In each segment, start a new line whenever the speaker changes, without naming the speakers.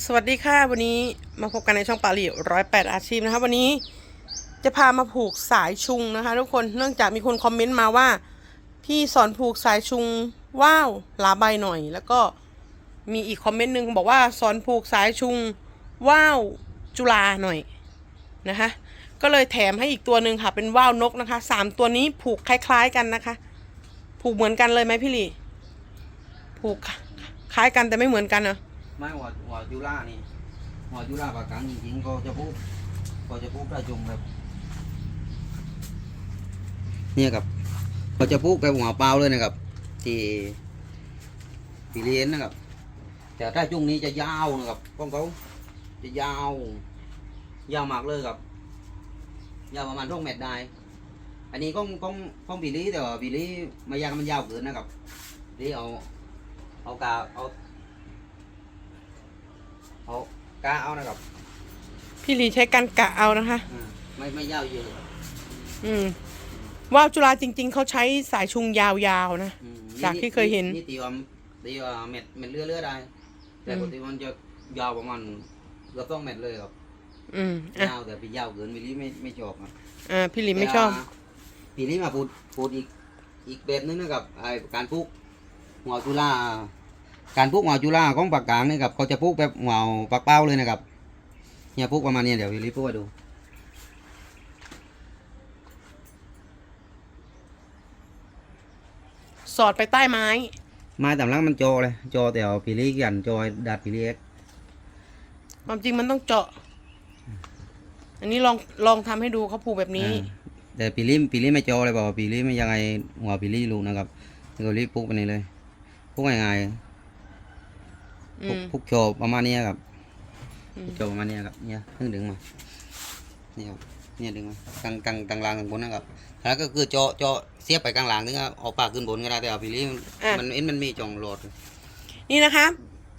สวัสดีค่ะ วันนี้มาพบกันในช่องปาลีร้อยแปดอาชีพนะคะวันนี้จะพามาผูกสายชุงนะคะทุกคนเนื่องจากมีคนคอมเมนต์มาว่า พี่สอนผูกสายชุงว้าวลาใบหน่อย แล้วก็มีอีกคอมเมนต์หนึ่งบอกว่าสอนผูกสายชุงว้าวจุฬาหน่อยนะคะก็เลยแถมให้อีกตัวหนึ่งค่ะ เป็นว้าวนกนะคะสามตัวนี้ผูกคล้ายๆกันนะคะ ผูกเหมือนกันเลยไหมพี่ลีผูกคล้ายกันแต่ไม่เหมือนกันเหรอ
ไม่หัวหัวจุฬานี่หัวจุฬาปากกลางจริงๆก็จะพูดก็จะพูดได้จุงแบบเนี่ยครับก็จะพูดแบบหัวเปล่าเลยนะครับ ที่ปีเรียนนะครับแต่ถ้าจุ่งนี้จะยาวนะครับของเขาจะยาวยาวมากเลยครับยาวประมาณร่องเมตรได้ อันนี้ก้องก้องก้องปีลีแต่ว่าปีลีมายางมันยาวเกินนะครับนี่เอาเอากาเอา เอากาเอานะครับ
พี่หลีใช้กันกะเอานะคะ
อ่าไม่ไม่ยาวเยอะ
อืมว่าวจุฬาจริง ๆ เขาใช้สายชุงยาวๆนะ
อืม
จากที่เคยเห็น
นี่ตีว่าตีว่าเม็ดเม็ดเลือเลือได้ แต่
อืม
ปกติมันจะยาวประมาณเกือบต้องเม็ดเลยครับ
อืมอะ
ยาวแต่เป็นยาวเกินวิลลี่ไม่ไม่ชอบครับ
อ่าพี่หลีไม่ชอบ
แต่ปีนี้มาพูดพูดอีกอีกแบบนึงนะครับไอการปลูกหัวจุฬา การปลูกหัวจุฬาของปากกลางนี่ครับเขาจะปลูกแบบหัวปากเป้าเลยนะครับเนี่ยปลูกประมาณนี้เดี๋ยววิลลี่ปลูกให้ดู
สอดไปใต้ไม้
ไม้ตำลังมันโจเลยโจแต่เอาปีลี่กันโจให้ดัดปีลี่เอ็ก
ความจริงมันต้องเจาะ อันนี้ลองลองทำให้ดูเขาผูกแบบนี้
อ่าแต่ปีลี่ปีลี่ไม่โจเลยบอกว่าปีลี่ไม่ยังไงหัวปีลี่รู้นะครับก็รีบปุ๊กไปนี่เลยปุ๊กง่าย
อื
ๆ ปุ๊ก
ม
ปุ๊กโจประมาณนี้ครับ
อืม
โจประมาณนี้ครับเนี่ยเพิ่งดึงมานี่ครับเนี่ยดึงมากลางกลางกลางล่างกลางบนนะครับแล้วก็คือโจโจเสียบไปกลางล่างถึงเอาปากขึ้นบนก็ได้แต่เอาปีลี่มันเอ็นมันมีจ่องโหลด
นี่นะคะ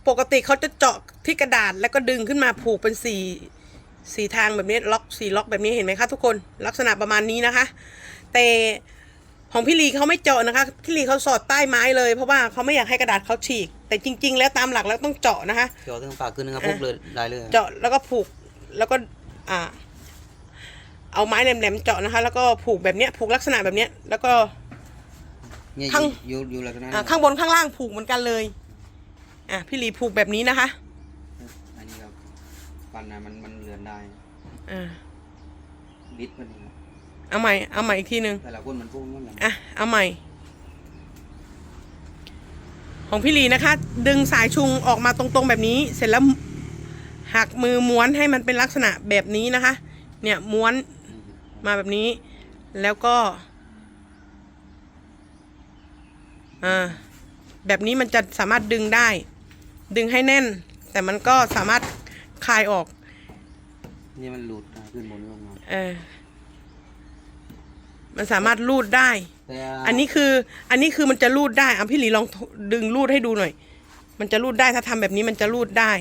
ปกติเขาจะเจาะที่กระดาษแล้วก็ดึงขึ้นมาผูกเป็นสี่สี่ทางแบบนี้ล็อกสี่ล็อกแบบนี้เห็นไหมคะทุกคนลักษณะประมาณนี้นะคะ แต่ ของพี่ลีเขาไม่เจาะนะคะ พี่ลีเขาสอดใต้ไม้เลยเพราะว่าเขาไม่อยากให้กระดาษเขาฉีก แต่จริง ๆ แล้วตามหลักแล้วต้องเจาะนะคะ
โจถึงปากขึ้นนะครับปุ๊กเลยได้เลย
เจาะแล้วก็ผูกแล้วก็อ่า เอาไม้แหลมๆเจาะนะคะ แล้วก็ผูกแบบเนี้ยผูกลักษณะแบบเนี้ย แล้วก็
เนี่ย
ข้าง
อยู่อยู่ลักษณะ
อ่าข้างบนข้างล่างผูกเหมือนกันเลย อะพี่ลีผูกแบบนี้นะคะ
อันนี้ครับปันนะมันมันเลือนได้
อ่า
บิดมันนี่
เอาใหม่ เอาใหม่อีกทีหนึ่ง
แต่ละคนมันพุ่งมันอย่าง
อะ เอาใหม่ ของพี่ลีนะคะ ดึงสายชุงออกมาตรงๆแบบนี้ เสร็จแล้วหักมือม้วนให้มันเป็นลักษณะแบบนี้นะคะ เนี่ยม้วนมาแบบนี้ แล้วก็ อ่า แบบนี้มันจะสามารถดึงได้ ดึงให้แน่น แต่มันก็สามารถคลายออก
นี่มันหลุดนะขึ้นบนลงมา
เออ มันสามารถรูดได้
แต่
อันนี้คือ อันนี้คือมันจะรูดได้อะพี่หลีลองดึงรูดให้ดูหน่อย มันจะรูดได้ถ้าทำแบบนี้มันจะรูดได้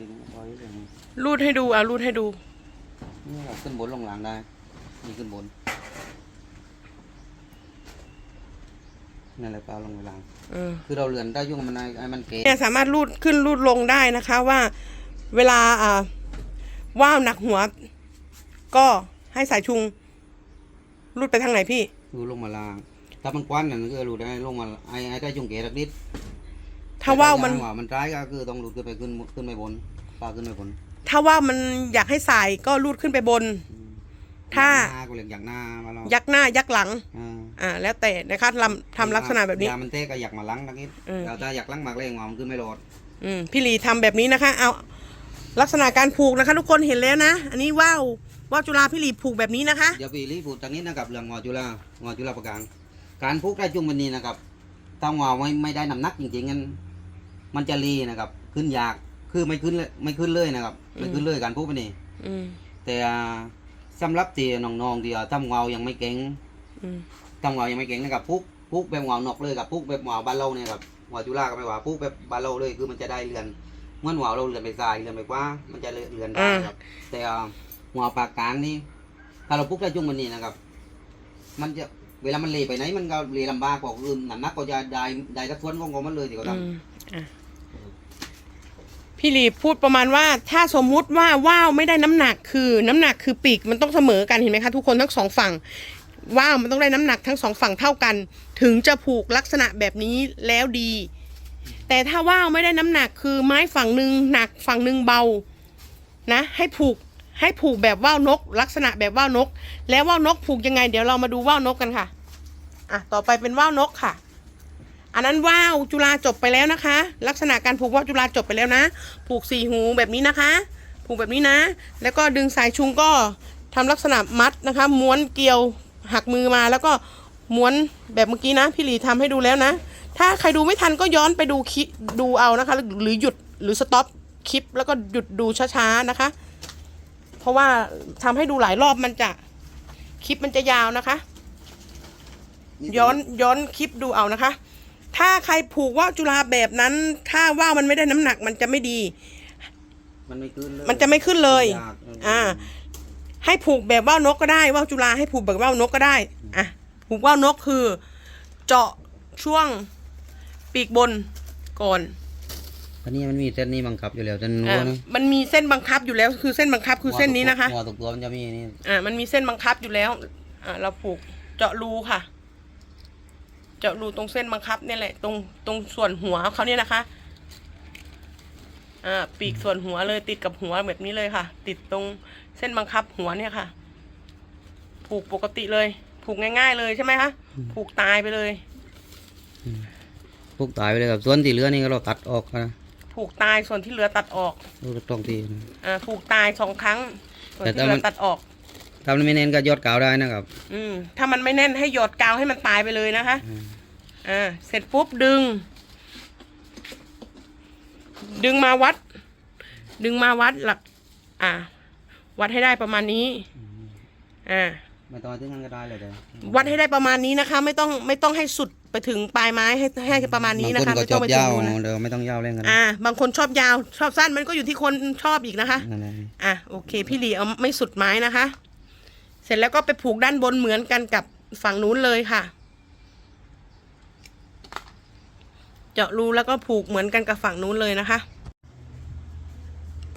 ดึงไว้อย่างนี้
รูดให้ดูอะรูดให้ดู
นี่เราขึ้นบนลงหลังได้นี่ขึ้นบนนั่นแหละปลาลงไปหลัง
เออ
คือเราเลือนได้ยุ่งมันไอ้ไอ้มันเก๋
เนี่ยสามารถรูดขึ้นรูดลงได้นะคะว่าเวลาอ่าว่าวหนักหัว ก็ให้สายชุง รูดไปทางไหนพี่
คือลงมาล่าง ถ้ามันกว้านนั่นก็รูดได้ลงมาไอ้ไอ้ได้จุงเก๋สักนิด
ถ้าว่าวมัน
แต่ถ้มันร้ายก็คือต้องรูดขึ้นไปขึ้นขึ้นไปบนปลาขึ้นไปบน
ถ้าว่าวมันอยากให้สายก็รูดขึ้นไปบนถ้า
หน้ก็เรียกอย่างหน้ามาเรา
ยักหน้ายักหลัง
อ่า
อ่า แล้วแต่นะคะทำทำลักษณะแบบนี้
ยามันเตะก็อยากมาล้างนักนิด
อืม
แต่ถ้าอยากล้างมากเลยงอมนขึ้นไม่รอด
อืมพี่ลีทำแบบนี้นะคะ เอาลักษณะการผูกนะคะ ทุกคนเห็นแล้วนะ อันนี้ว่าว ว่าวจุฬาพี่ลีผูกแบบนี้นะคะ
เดี๋ยวปีรีพูดทางนี้นะครับเรื่องงอจุฬางอจุฬาประกลางการพูกได้จุงมันนี้นะครับถ้างอไม่ไม่ได้น้ำหนักจริงๆงั้นมันจะรีนะครับ ขึ้นยากคือไม่ขึ้นเลยไม่ขึ้นเลยนะครับไม่ขึ้นเลยการพูกมันนี้
อืม
แต่สำหรับที่น้องๆที่ทำงอยังไม่เก่ง
อืม
ทำงอยังไม่เก่งนะครับพุกพุกแบบงอนอกเลยครับพุกแบบงอบานเราเนี่ยครับงอจุฬาก็ไม่ว่าพุกแบบบานเราเลยคือมันจะได้เรือนเมื่อหวเราเรือนไปทรายเรือนไปกว่ามันจะเรือนได้ครับแต่ หัวปากกลางนี่ถ้าเราพุกได้จุงมันนี่นะครับ มันจะเวลามันเลไปไหนมันก็เลลำบากกว่าอื่นหนักนักก็จะได้ได้สักส่วนของงมันเลยที่เขาท
อืมอะพี่ลีพูดประมาณว่า ถ้าสมมุติว่าว่าวไม่ได้น้ำหนักคือ น้ำหนักคือปีกมันต้องเสมอกันเห็นไหมคะทุกคนทั้งสองฝั่งว่าวมันต้องได้น้ำหนักทั้งสองฝั่งเท่ากัน ถึงจะผูกลักษณะแบบนี้แล้วดี แต่ถ้าว่าวไม่ได้น้ำหนักคือไม้ฝั่งหนึ่งหนักฝั่งหนึ่งเบา นะ ให้ผูก ให้ผูกแบบว่าวนก ลักษณะแบบว่าวนก แล้วว่าวนกผูกยังไง เดี๋ยวเรามาดูว่าวนกกันค่ะอะต่อไปเป็นว่าวนกค่ะ อันนั้นว่าวจุฬาจบไปแล้วนะคะ ลักษณะการผูกว่าวจุฬาจบไปแล้วนะ ผูกสี่หูแบบนี้นะคะ ผูกแบบนี้นะ แล้วก็ดึงสายชุงก็ทำลักษณะมัดนะคะ ม้วนเกลียวหักมือมาแล้วก็ม้วนแบบเมื่อกี้นะ พี่หลีทำให้ดูแล้วนะ ถ้าใครดูไม่ทันก็ย้อนไปดูคลิปดูเอานะคะ หรือหยุดหรือสต็อปคลิปแล้วก็หยุดดูช้าๆนะคะ ราะว่าทำให้ดูหลายรอบมันจะคลิปมันจะยาวนะคะ ย้อนย้อนคลิปดูเอานะคะ ถ้าใครผูกว่าวจุฬาแบบนั้น ถ้าว่าวมันไม่ได้น้ำหนักมันจะไม่ดี
มันไม่ขึ้นเลย
มันจะไม่ขึ้นเลย
ยาก
อ่า ให้ผูกแบบว่าวนกก็ได้ว่าวจุฬาให้ผูกแบบว่าวนกก็ได้อะผูกว่าวนกคือ เจาะช่วงปีกบนก่อน
อันนี้มันมีเส้นนี้บังคับอยู่แล้วเส้นนู้
อะ
นนะ
มันมีเส้นบังคับอยู่แล้ว คือเส้นบังคับคือเส้นนี้นะคะ
หัวตกตัวมันจะมีนี่
อ่ามันมีเส้นบังคับอยู่แล้ว อ่าเราผูกเจาะรูค่ะ เจาะรูตรงเส้นบังคับเนี่ยแหละ ตรงตรงส่วนหัวเขาเนี่ยนะคะ อ่าปีกส่วนหัวเลยติดกับหัวแบบนี้เลยค่ะ ติดตรงเส้นบังคับหัวเนี่ยค่ะ ผูกปกติเลย ผูกง่าย ๆ เลยใช่ไหมคะ ผูกตายไปเลย
พวกตายไปเลยครับส่วนที่เหลือนี่ก็เราตัดออกนะ
ผูกตายส่วนที่เหลือตัดออก
ดูตรงที่นะ
อ่าผูกตายสองครั้ง ส่วน
แต่
ที่
ถ้า
เหลื
มั
อนตัดออก
ถ้ามันไม่เน้นก็ยอดกาวได้นะครับ
อืมถ้ามันไม่แน่นให้หยดกาวให้มันตายไปเลยนะคะ
อืม
อ่า เสร็จปุ๊บดึง ดึงมาวัด ดึงมาวัดหลัก อ่า วัดให้ได้ประมาณนี้ อ่า
ไม่ต้องถึงนั้นก็ได้เลยแต่
วัดให้ได้ประมาณนี้นะคะ ไม่ต้องไม่ต้องให้สุด ไปถึงปลายไม้ให้ให้ประมาณนี้
บาง
นะ
คน
คะ
ก็
ไม่
ช
ต้
อ
อง
บ
ไปถึง
ยาว
นู้นนะ
เดี๋ยวไม่ต้องยาวเล่นกันนะ
อ่า บางคนชอบยาวชอบสั้นมันก็อยู่ที่คนชอบอีกนะคะ
นั่นแหละ
อะโอเค พี่หลีเอาไม่สุดไม้นะคะ เสร็จแล้วก็ไปผูกด้านบนเหมือนกันกับฝั่งนู้นเลยค่ะ เจาะรูแล้วก็ผูกเหมือนกันกับฝั่งนู้นเลยนะคะ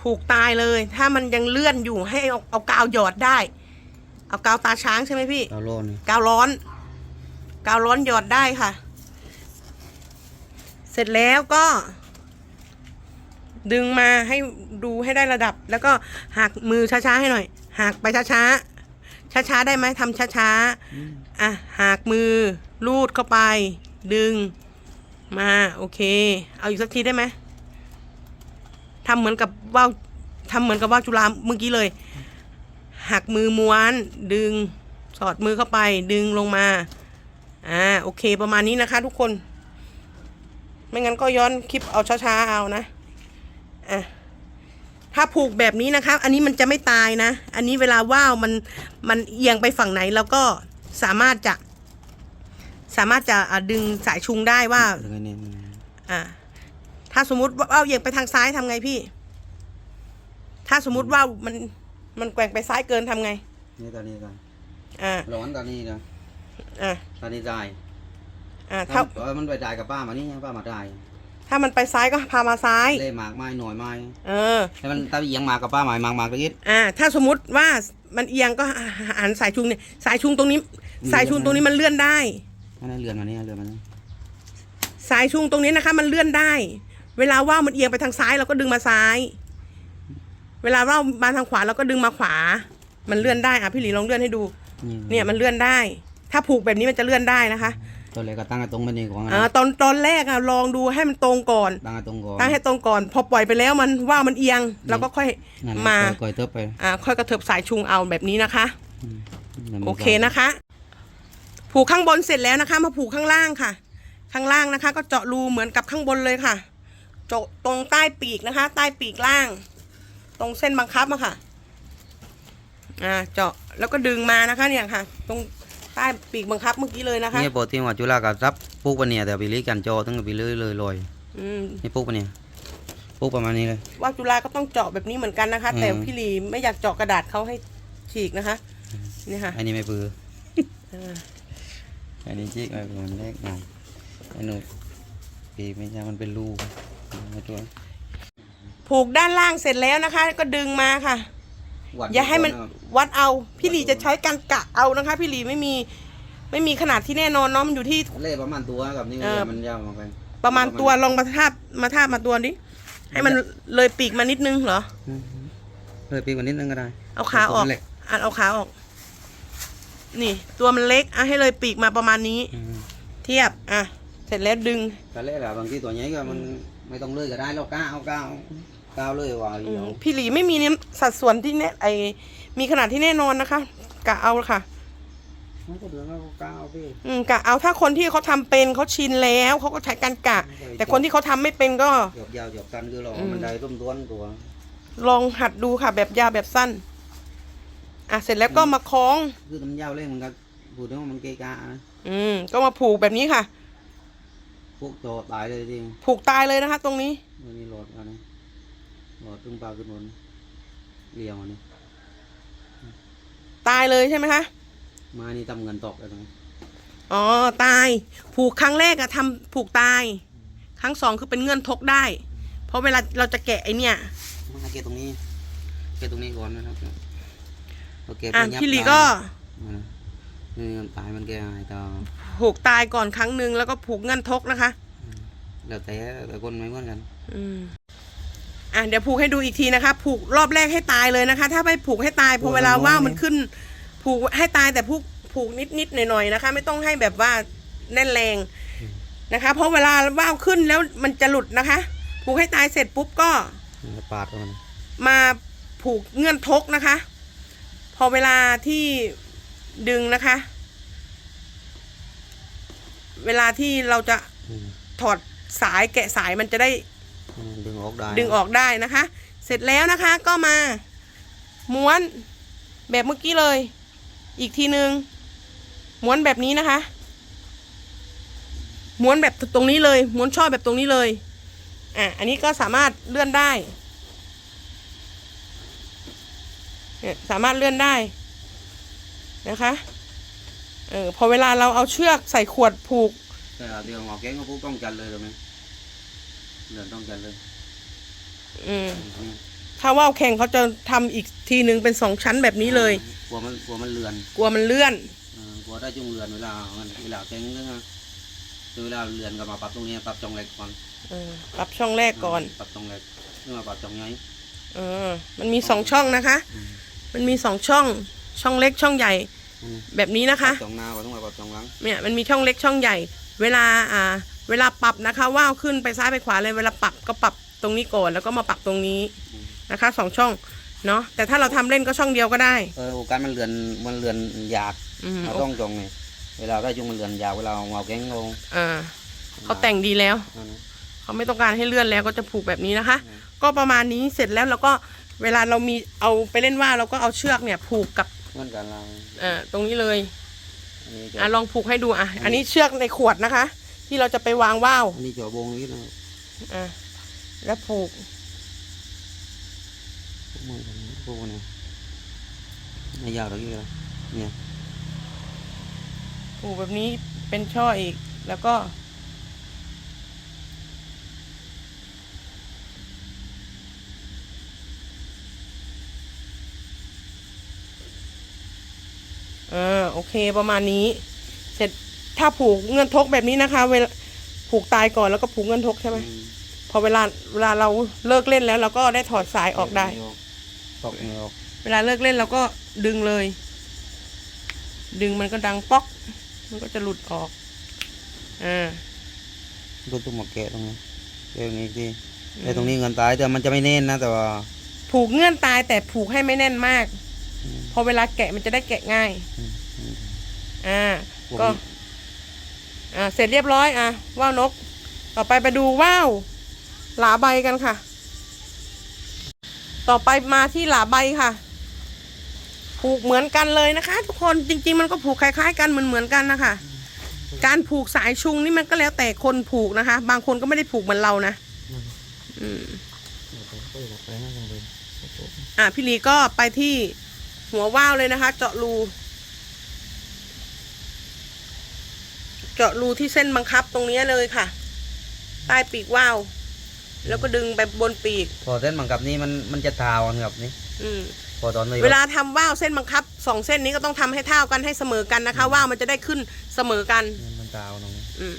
ผูกตายเลย ถ้ามันยังเลื่อนอยู่ให้เอาเอากาวหยอดได้ เอากาวตาช้างใช่ไหมพี่
กาวโลน
กาวร้อน กาวร้อนหยอดได้ค่ะ เสร็จแล้วก็ ดึงมาให้ดูให้ได้ระดับ แล้วก็หักมือช้าๆให้หน่อย หักไปช้าๆช้าๆได้ไหมทำช้าๆอะหักมือลูดเข้าไป ดึงมาโอเค เอาอีกสักทีได้ไหมทำเหมือนกับว่าวทำเหมือนกับว่าวจุฬาเมื่อกี้เลยหักมือม้วน ดึงสอดมือเข้าไป ดึงลงมา อ่าโอเคประมาณนี้นะคะ ทุกคน ไม่งั้นก็ย้อนคลิปเอาช้าๆเอานะอะถ้าผูกแบบนี้นะคะ อันนี้มันจะไม่ตายนะ อันนี้เวลาว่าวมันมันเอียงไปฝั่งไหนเราก็สามารถจะ สามารถจะอะดึงสายชุงได้ว่า
หรือไงเนี่ย
อ่า ถ้าสมมุติว่าเอาเอียงไปทางซ้ายทำไงพี่ ถ้าสมมุติว่ามันมันแกว่งไปซ้ายเกินทำไง
นี่ตอนนี้กัน
อ่า
ร้อนตอนนี้นะ
อ่า
ตอนนี้ได้
อ่า
ถ้า
ถ้า
มันไปได้กับป้ามานี่ป้ามาได้
ถ้ามันไปซ้ายก็พามาซ้าย
เล่หมากไม้หน่อยไม้
เออ
แต่มันถ้าเอียงหมากกับป้าหมายหมากหมากตะกี้
อ่า ถ้าสมมุติว่ามันเอียงก็หันสายชุงเนี่ย สายชุงตรงนี้สายชุงตรงนี้มันเลื่อนได้
อันนั้นเรือนมานี่เรือนมานี่
สายชุงตรงนี้นะคะ มันเลื่อนได้ เวลาว่าวมันเอียงไปทางซ้ายเราก็ดึงมาซ้าย เวลาว่าวมาทางขวาเราก็ดึงมาขวา มันเลื่อนได้อะพี่หลีลองเลื่อนให้ดู เนี่ยมันเลื่อนได้ ถ้าผูกแบบนี้มันจะเลื่อนได้นะคะ
ตัวเลยก็ตั้งไอ้ตรงไปนี่ของ
อ่าตอนตอนแรกอะลองดูให้มันตรงก่อน
ตั้งไอ้ตรงก่อน
ตั้งให้ตรงก่อน พอปล่อยไปแล้วมันว่าวมันเอียงเราก็ค่อย
นั่นแหละ
มา
ก่อยเทิบไป
อ่าค่อยกระเถิบสายชุงเอาแบบนี้นะคะ
นั่นมัน
โอเคนะคะ ผูกข้างบนเสร็จแล้วนะคะ มาผูกข้างล่างค่ะ ข้างล่างนะคะ ก็เจาะรูเหมือนกับข้างบนเลยค่ะเจาะตรงใต้ปีกนะคะ ใต้ปีกล่าง ตรงเส้นบังคับอะค่ะอ่าเจาะแล้วก็ดึงมานะคะเนี่ยค่ะ ตรง ใต้ปีกบังคับเมื่อกี้เลยนะคะ
นี่ปกติว่าจุฬากับซับปลูกปะเนี่ยแต่ไปลีกันโจตั้งแต่ไปเลยเลยลอย
อืม
นี่ปลูกปะเนี่ยปลูกประมาณนี้เลย
ว่าจุฬาก็ต้องเจาะแบบนี้เหมือนกันนะคะ แต่
อืม
พี่ลีไม่อยากเจาะกระดาษเขาให้ฉีกนะคะนี่ค่ะ
อันนี้ไม่ปือ
อ่า
อันนี้จิกไอ้มันเล็กหน่อยไอ้หนูปีกไม่ใช่มันเป็นรูไม่ตัว
ผูกด้านล่างเสร็จแล้วนะคะ ก็ดึงมาค่ะ
วัด
อย่าให้มัน
ก่ะครับ
วัดเอา พี่หลีจะใช้การกะเอานะคะ พี่หลีไม่มีไม่มีขนาดที่แน่นอนเนาะมันอยู่ที่
เล่ประมาณตัวกับนี่
เออ
มันยาวมากไป
ประมาณตัวลองมาทาบมาทาบมาตัวนี้ให้มันเลยปีกมานิดนึงเหรอ
อืมเลยปีกว่านิดนึงก็ได้
เอาขาออก
ตัวมันเล็ก
อะเอาขาออก นี่ ตัวมันเล็กอะให้เลยปีกมาประมาณนี้
อืม
เทียบอะเสร็จแล้วดึง
แต่เล่แหละบางทีตัวใหญ่ก็มันไม่ต้องเลยก็ได้เราก้าวก้าว ก้าวเลยว่า
อื
เดีย
ม
ว
พี่หลีไม่มีเนี่ยสัดส่วนที่แน่ไอมีขนาดที่แน่นอนนะคะกะเอาค่ะ
มันก็เดือนแล้วก็ก้าวพี่
อืมกะเอาถ้าคนที่เขาทำเป็นเขาชินแล้วเขาก็ใช้การกะแต่คนที่เขาทำไม่เป็นก็
หยอบยาวหยอบกันคือเรา
อืม
มันได้ร่มต้วนตัว
ลองหัดดูค่ะ แบบยาวแบบสั้น อะเสร็จแล้วก็มาคล้อง
คือทำยาวเล่มันก็พูดถึงว่ามันเกะกะนะ
อืม ก็มาผูกแบบนี้ค่ะ
พวกตัวตายเลยจริง
ผูกตายเลยนะคะ ตรงนี้
วันนี้โหลดอันนี้โหลดตึงปลาขึ้นบนเรียวอันนี้
ตายเลยใช่ไหมคะ
มานี่ทำเงินตกเลยตรงนี้
อ๋อตาย ผูกครั้งแรกอะทำผูกตาย ครั้งสองคือเป็นเงื่อนทกได้ เพราะเวลาเราจะแกะไอเนี่ย
มาเกะตรงนี้ เกะตรงนี้ก่อนนะครับโอเค
อะ
ไปยับ
พี่หลี
ตาย
ก็
มานะนี่มันตายมันแกหายต่อ
ผูกตายก่อนครั้งหนึ่งแล้วก็ผูกเงื่อนทกนะคะ
แล้วแต่แต่คนไม่เหมือนกัน
อืม อะเดี๋ยวผูกให้ดูอีกทีนะคะ ผูกรอบแรกให้ตายเลยนะคะ ถ้าไม่ผูกให้ตายพอเวลาว่าวมันขึ้น ผูกให้ตายแต่ผูกผูกนิดนิดๆหน่อยหน่อยๆนะคะ ไม่ต้องให้แบบว่าแน่นแรงนะคะ เพราะเวลาว่าวขึ้นแล้วมันจะหลุดนะคะ ผูกให้ตายเสร็จปุ๊บก็
มันปาดมัน
มาผูกเงื่อนทกนะคะ พอเวลาที่ดึงนะคะ เวลาที่เราจะถอดสายแกะสายมันจะได้
ดึงออกได้
ดึงออกได้นะคะ เสร็จแล้วนะคะก็มา ม้วนแบบเมื่อกี้เลย อีกทีหนึ่งม้วนแบบนี้นะคะ ม้วนแบบตรงนี้เลย ม้วนช่อแบบตรงนี้เลยอะอันนี้ก็สามารถเลื่อนได้เนี่ยสามารถเลื่อนได้นะคะเออพอเวลาเราเอาเชือกใส่ขวดผูก
แต่เดี๋ยวหมอแก๊งก็พูดต้องจันเลยตรงนี้ เดินต้องจันเลย
อืม
นี่
ถ้าว่าวแข่งเขาจะทำอีกทีหนึ่งเป็นสองชั้นแบบนี้เลย
กลัวมันกลัวมันเลือน
กลัวมันเลื่อน
เออกลัวได้จุงเลือนเวลามันเวลาแก๊งก็ฮะคือเวลาเลือนก็มาปรับตรงนี้ปรับจองเล็กก่อน
เออปรับช่องแรกก่อน
ปรับจองเล็กนี่มาปรับจองใหญ่
เออมันมีสองช่องนะคะ
อืม
มันมีสองช่อง ช่องเล็กช่องใหญ่
อืม
แบบนี้นะคะ
ปรับจองหน้าก็ต้องมาปรับจองหลัง
เนี่ยมันมีช่องเล็กช่องใหญ่ เวลาอ่าเวลาปรับนะคะว่าวขึ้นไปซ้ายไปขวาเลยเวลาปรับก็ปรับตรงนี้ก่อนแล้วก็มาปรับตรงนี้
อืม
นะคะสองช่องเนาะแต่ถ้าเราทำเล่นก็ช่องเดียวก็ได้
เออโอกาสมันเลือนมันเลือนยาก
อืม
เราต้องจองไงเวลาได้จุงมันเลือนยากเวลาเอาแก๊งลง
อ่าเขาแต่งดีแล้ว
นั่นนะ
เขาไม่ต้องการให้เลื่อนแล้วก็จะผูกแบบนี้นะคะ
อืม
ก็ประมาณนี้เสร็จแล้วเราก็เวลาเรามีเอาไปเล่นว่าวเราก็เอาเชือกเนี่ยผูกกับ
เหมือนกันเรา
เอ่อตรงนี้เลย
อันนี้จะ
อะลองผูกให้ดูอะ อันนี้เชือกในขวดนะคะ ที่เราจะไปวางว่าว
อันนี้จะวงนี้นะ
อะแล้วผูก
มือกันพวกนี้ไม่ยาวหรอกนี่ละเนี่ย
ผูกแบบนี้เป็นช่ออีก แล้วก็ อ่าโอเคประมาณนี้ เสร็จถ้าผูกเงื่อนทกแบบนี้นะคะ เวลาผูกตายก่อนแล้วก็ผูกเงื่อนทกใช่ไหม
อืม
พอเวลาเวลาเราเลิกเล่นแล้วเราก็ได้ถอดสายออกได้
ตอกมือออก
เวลาเลิกเล่นเราก็ดึงเลย ดึงมันก็ดังป๊อก มันก็จะหลุดออกอ่า
ดูตุ้มหมกแกะตรงนี้แกะตรงนี้ดีไอ้ตรงนี้เงินตายแต่มันจะไม่เน้นนะแต่ว่า
ผูกเงื่อนตายแต่ผูกให้ไม่แน่นมาก
อืม
พอเวลาแกะมันจะได้แกะง่าย
อืมอืม
อ่า
พว
ก็
นี้
อ่า เสร็จเรียบร้อย อะ ว่าวนก ต่อไปไปดูว่าวหลาใบกันค่ะ ต่อไปมาที่หลาใบค่ะ ผูกเหมือนกันเลยนะคะ ทุกคน จริง ๆ มันก็ผูกคล้าย ๆ กันเหมือนเหมือนๆกันนะคะ การผูกสายชุงนี่มันก็แล้วแต่คนผูกนะคะ บางคนก็ไม่ได้ผูกเหมือนเรานะ อืมอะพี่ลีก็ไปที่ หัวว่าวเลยนะคะ เจาะรู เจาะรูที่เส้นบังคับตรงนี้เลยค่ะ ใต้ปีกว่าวแล้วก็ดึงไปบนปีก
พอเส้นบังกับนี่มันมันจะทาวกันครับนี่
อืม
พอตอนนี้
เวลาทำว่าวเส้นบังคับสองเส้นนี้ก็ต้องทำให้เท่ากันให้เสมอกันนะคะว่าวมันจะได้ขึ้นเสมอกัน
มันทาวตรงนี้
อืม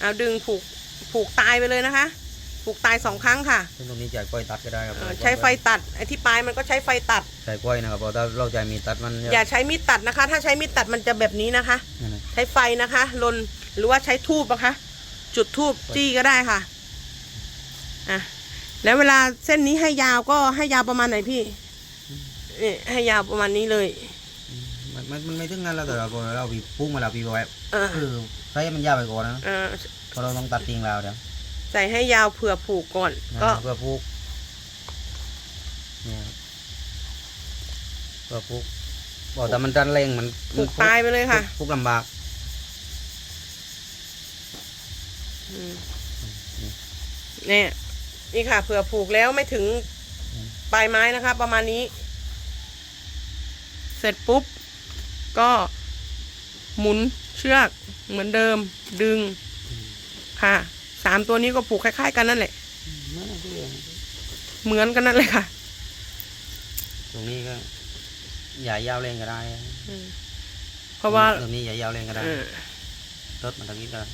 เอาดึงผูกผูกตายไปเลยนะคะ ผูกตายสองครั้งค่ะ
ซึ่งตรงนี้จ่ายก้อยตัดก็ได้ครับ
เอ่อใช้ไฟตัดไอ้ที่ปลายมันก็ใช้ไฟตัด
ใช้ก้อยนะครับเพราะถ้าเราใจมีตัดมันจะ
อย่าใช้มีดตัดนะคะ ถ้าใช้มีดตัดมันจะแบบนี้นะคะ
นั่นน่ะ
ใช้ไฟนะคะลนหรือว่าใช้ทูบนะคะ จุดทูบจี้ก็ได้ค่ะอะแล้วเวลาเส้นนี้ให้ยาวก็ให้ยาวประมาณไหนพี่นี่ให้ยาวประมาณนี้เลย
มันมันมันไม่ถึงนั้นแล้วแต่เราพอเราปีพุ่งมาแล้วปีไว้
เออ
คือใช้มันยาวไปก่อนนะ
เออ
เพราะเราต้องตัดทิ้งแล้วเดี๋ยว
ใส่ให้ยาวเผื่อผูกก่อน
นะ
ก็
เพื่อพุกเนี่ยเพื่อพุกบอกแต่มันดันเร่งมัน
ผูกตายไปเลยค่ะ
พุกลำบาก
อืมเนี่ยนี่ค่ะเผื่อผูกแล้วไม่ถึงปลายไม้นะคะ ประมาณนี้ เสร็จปุ๊บ ก็หมุนเชือกเหมือนเดิมดึงค่ะ สามตัวนี้ก็ผูกคล้ายๆกันนั่นแหละ เหมือนกันนั่นเลยค่ะ
ตรงนี้ก็อย่ายาวเร่งก็ได้
เพราะว่า
ตรงนี้อย่ายาวเร่งก็ได้
เออ
รถมันตรงนี้ก็ได้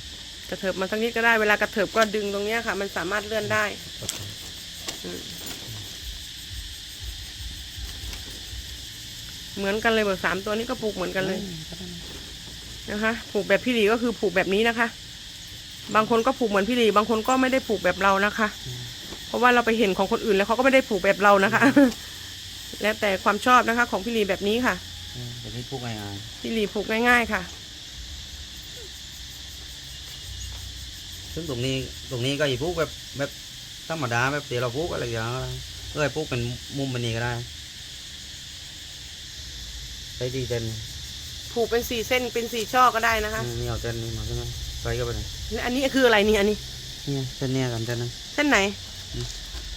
กระเถิบมาทางนี้ก็ได้เวลากระเถิบก็ดึงตรงเนี้ยค่ะ มันสามารถเลื่อนได้เหมือนกันเลยเบอร์สามตัวนี้ก็ผูกเหมือนกันเลยนะคะ ผูกแบบพี่หลีก็คือผูกแบบนี้นะคะ บางคนก็ผูกเหมือนพี่หลีบางคนก็ไม่ได้ผูกแบบเรานะคะ เพราะว่าเราไปเห็นของคนอื่นแล้วเขาก็ไม่ได้ผูกแบบเรานะคะ แล้วแต่ความชอบนะคะ ของพี่หลีแบบนี้ค่ะ
อืมเดี๋ยวนี้พุกง่าย
พี่หลีผูกง่าย ๆ ค่ะ
ๆซึ่งตรงนี้ตรงนี้ก็อย่าพุกแบบแบบธรรมดาแบบเดี๋ยวเราพุกอะไรอย่างเงี้ยเอ้ยพุกเป็นมุมมันนี้ก็ได้ใช้ดีเส้น
ผูกเป็นสี่เส้นเป็นสี่ช่อก็ได้นะคะ
นี่เอาเส้นนี้มาใช่ไหม ใส่เข้าไปเลย
และอันนี้คืออะไรนี่อันนี้
เนี่ยเส้นเนี้ยกันเส้นนึง
เส้นไหน
อืม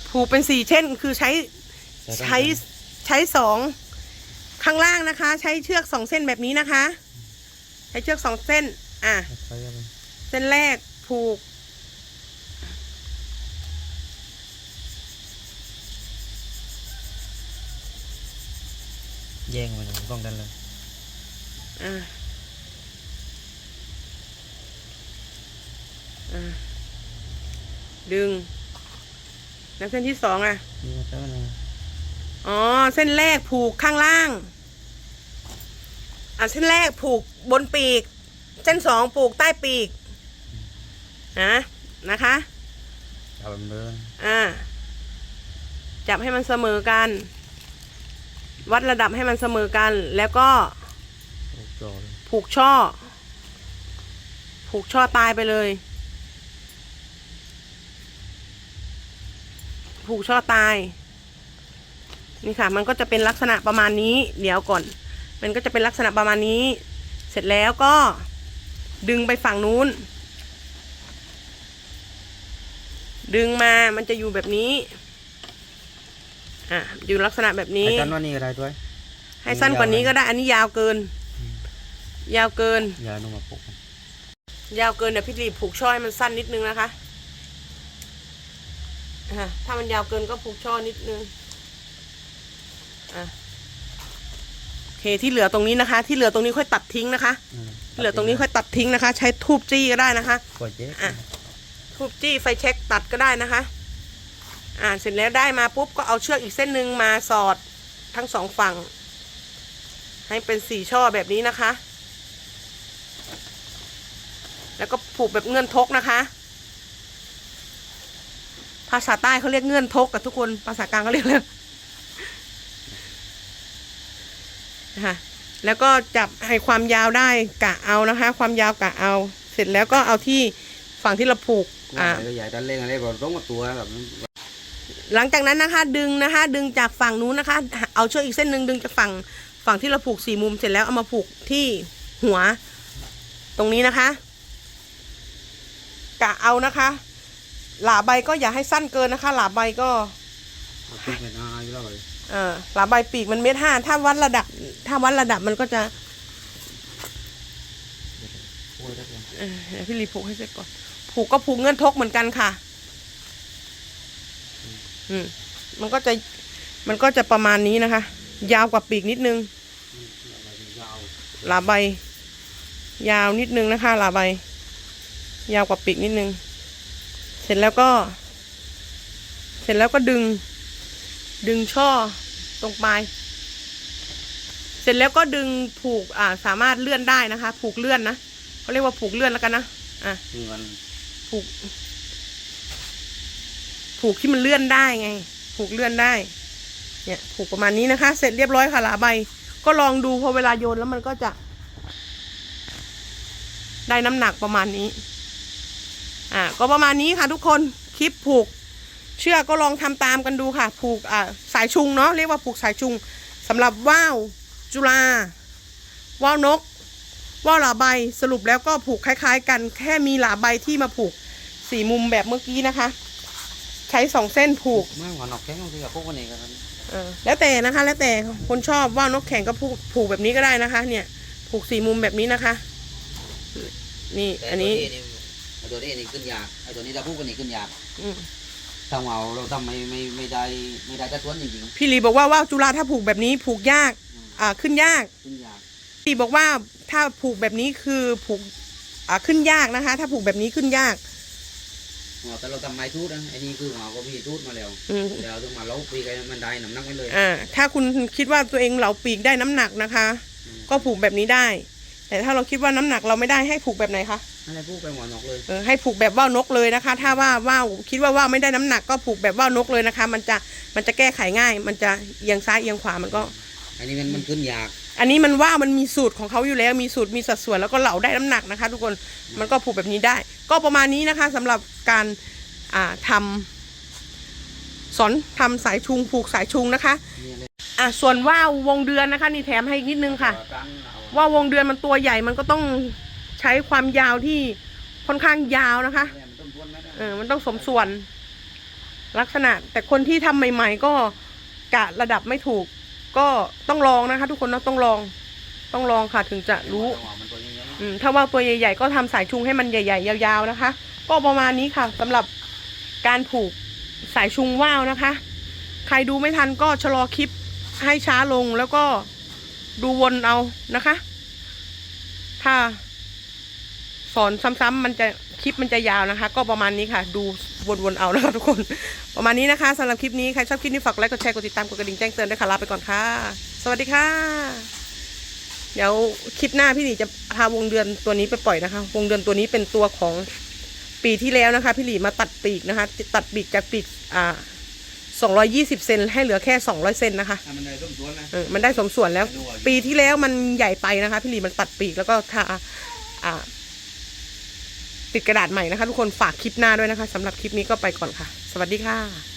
ผูกเป็นสี่เช่นคือใช้
ใส่เข้าไป
ใช้ใช้สองข้างล่างนะคะ ใช้เชือกสองเส้นแบบนี้นะคะ ใช้เชือกสองเส้น อะ
ใส่เข้าไป
เส้นแรกผูก
แย่งมันต้องดันเลย
อะอะ ดึง แล้วเส้นที่สองอะ
นี่มาใส่เลย
อ๋อ เส้นแรกผูกข้างล่าง อะ เส้นแรกผูกบนปีก เส้นสองผูกใต้ปีก นะ นะคะ
เอาแบบเดิน
อ่า จับให้มันเสมอกัน วัดระดับให้มันเสมอกัน แล้วก็
โอ้โหเลย
ผูกช่อ ผูกช่อตายไปเลย ผูกช่อตาย นี่ค่ะ มันก็จะเป็นลักษณะประมาณนี้ เดี๋ยวก่อน มันก็จะเป็นลักษณะประมาณนี้ เสร็จแล้วก็ดึงไปฝั่งนู้น ดึงมา มันจะอยู่แบบนี้ อะ อยู่ลักษณะแบบนี้
ไอ้จันว่านี่ก็ได้ด้วย
ให้สั้นกว่านี้ก็ได้ อันนี้ยาวเกิน ยาวเกิน
อย่าลงมาปลุก
ยาวเกินเดี๋ยวพี่รีบผูกช่อให้มันสั้นนิดนึงนะคะ อะถ้ามันยาวเกินก็ผูกช่อนิดนึงอะโอเคที่เหลือตรงนี้นะคะ ที่เหลือตรงนี้ค่อยตัดทิ้งนะคะที่เหลือตรงนี้ค่อยตัดทิ้งนะคะ ใช้ทูบจี้ก็ได้นะคะ
กดเจ๊
อะ ทูบจี้ไฟเช็คตัดก็ได้นะคะ อ่าเสร็จแล้วได้มาปุ๊บก็เอาเชือกอีกเส้นหนึ่งมาสอดทั้งสองฝั่ง ให้เป็นสี่ช่อแบบนี้นะคะ แล้วก็ผูกแบบเงื่อนทกนะคะ ภาษาใต้เขาเรียกเงื่อนทกกับทุกคนภาษากลางเขาเรียกเลยนะคะแล้วก็จับให้ความยาวได้กะเอานะคะ ความยาวกะเอา เสร็จแล้วก็เอาที่ฝั่งที่เราผูกอ่า
ใหญ่ดันเร่งอะไรบอกต้องตัวแบบ
หลังจากนั้นนะคะ ดึงนะคะ ดึงจากฝั่งนู้นนะคะ เอาเชือกอีกเส้นหนึ่งดึงจากฝั่งฝั่งที่เราผูกสี่มุมเสร็จแล้วเอามาผูกที่หัว ตรงนี้นะคะกะเอานะคะ หลาใบก็อย่าให้สั้นเกินนะคะ หลาใบก็
ปีกเป็นอาอยู่แล้วเลย
เออหลาใบปีกมันเมตรห้าถ้าวัดระดับ ถ้าวัดระดับมันก็จะ
โอ้ยได้เลย
เออเดี๋ยวพี่รีผูกให้เสร็จก่อน ผูกก็ผูกเงื่อนทกเหมือนกันค่ะ อืมมันก็จะมันก็จะประมาณนี้นะคะ ยาวกว่าปีกนิดนึง
ยาว
หลาใบ ยาวนิดนึงนะคะหลาใบ ยาวกว่าปีกนิดนึง เสร็จแล้วก็ เสร็จแล้วก็ดึง ดึงช่อตรงปลาย เสร็จแล้วก็ดึงผูกอ่าสามารถเลื่อนได้นะคะ ผูกเลื่อนนะเขาเรียกว่าผูกเลื่อนแล้วกันนะอะ
เงิน
ผูก ผูกที่มันเลื่อนได้ไง ผูกเลื่อนได้ เนี่ย ผูกประมาณนี้นะคะ เสร็จเรียบร้อยค่ะหลาใบ ก็ลองดูพอเวลาโยนแล้วมันก็จะ ได้น้ำหนักประมาณนี้ อ่าก็ประมาณนี้ค่ะทุกคนคลิปผูก เชือกก็ลองทำตามกันดูค่ะ ผูกอ่าสายชุงเนาะเรียกว่าผูกสายชุงสำหรับว่าวจุฬาว่าวนก ว่าวหลาใบสรุปแล้วก็ผูกคล้าย ๆ กันแค่มีหลาใบที่มาผูกสี่มุมแบบเมื่อกี้นะคะ ใช้สองเส้นผูก
ไม่หัวนอกแข็งบางทีกับพวกคนนี้กัน
เออแล้วแต่นะคะ แล้วแต่คนชอบว่านกแข่งก็ผูกผูกแบบนี้ก็ได้นะคะ เนี่ย ผูกสี่มุมแบบนี้นะคะ นี่อันนี้
ไอตัวนี้นี่ขึ้นยากไอตัวนี้ถ้าพูดกันนี่ขึ้นยาก
อืม
ถ้าเอาเราทำไม่ไม่ไม่ได้ไม่ได้จะทวนจริง
พี่ลีบอกว่าว่าวจุฬาถ้าผูกแบบนี้ผูกยาก อ่าขึ้นยาก
ๆขึ้นยาก
พี่ลีบอกว่าถ้าผูกแบบนี้คือผูกอ่าขึ้นยากนะคะ ถ้าผูกแบบนี้ขึ้นยาก
หัวแต่เราทำไม้ทูดนะไอ้นี่คือหัวก็พี่ทูดมาแล้ว
อืม
เดี๋ยวต้องมาเล้าปีกันมันได้น้ำหนักไว้เลย
อ่าถ้าคุณคิดว่าตัวเองเหลาปีกได้น้ำหนักนะคะ
อืม
ก็ผูกแบบนี้ได้ แต่ถ้าเราคิดว่าน้ำหนักเราไม่ได้ให้ผูกแบบไหนคะ
อะไรพูดไปหัวนอกเลย
เออให้ผูกแบบว่าวนกเลยนะคะ ถ้าว่าว่าวคิดว่าว่าวไม่ได้น้ำหนักก็ผูกแบบว่าวนกเลยนะคะ มันจะมันจะแก้ไขง่าย มันจะเอียงซ้ายเอียงขวามันก็
อันนี้มันมันขึ้นยาก
อันนี้มันว่ามันมีสูตรของเขาอยู่แล้วมีสูตรมีสัดส่วนแล้วก็เหลาได้น้ำหนักนะคะ ทุกคนมันก็ผูกแบบนี้ได้ ก็ประมาณนี้นะคะสำหรับการอ่าทำสอนทำสายชุงผูกสายชุงนะคะ
นี่เลย
อะส่วนว่าววงเดือนนะคะ นี่แถมให้อีกนิดนึงค่ะ
ตั้งเอา
ว่าวงเดือนมันตัวใหญ่มันก็ต้องใช้ความยาวที่ค่อนข้างยาวนะคะ
เนี่ยมันต้องทวนไหมนะ
เออ มันต้องสมส่วน ลักษณะ แต่คนที่ทำใหม่ ๆ ก็กะระดับไม่ถูก ก็ต้องลองนะคะ ทุกคนเนาะต้องลอง ต้องลองค่ะถึงจะรู้
หัวมันตัวนี้นะ
อืมถ้าว่าตัวใหญ่ ๆ ก็ทำสายชุงให้มันใหญ่ ๆ ยาว ๆ นะคะ ก็ประมาณนี้ค่ะสำหรับการผูกสายชุงว่าวนะคะ ใครดูไม่ทันก็ชะลอคลิปให้ช้าลงแล้วก็ ดูวนเอานะคะ ถ้า สอนซ้ำๆมันจะคลิปมันจะยาวนะคะ ก็ประมาณนี้ค่ะ ดูวนๆเอานะคะทุกคน ประมาณนี้นะคะสำหรับคลิปนี้ใครชอบคลิปนี้ฝากไลค์กดแชร์กดติดตามกดกระดิ่งแจ้งเตือนด้วยค่ะลาไปก่อนค่ะ สวัสดีค่ะ เดี๋ยวคลิปหน้าพี่หลีจะพาวงเดือนตัวนี้ไปปล่อยนะคะ วงเดือนตัวนี้เป็นตัวของปีที่แล้วนะคะ พี่หลีมาตัดปีกนะคะ ตัดปีกจากปีกอ่า สองร้อยี่สิบเซนให้เหลือแค่สองร้อยเซนนะคะ
ถ้ามันได้ต้มทวนนะ
เออมันได้สมส่วนแล้ว ปีที่แล้วมันใหญ่ไปนะคะ พี่หลีมันตัดปีกแล้วก็ทาอ่า ติดกระดาษใหม่นะคะ ทุกคนฝากคลิปหน้าด้วยนะคะสำหรับคลิปนี้ก็ไปก่อนค่ะ สวัสดีค่ะ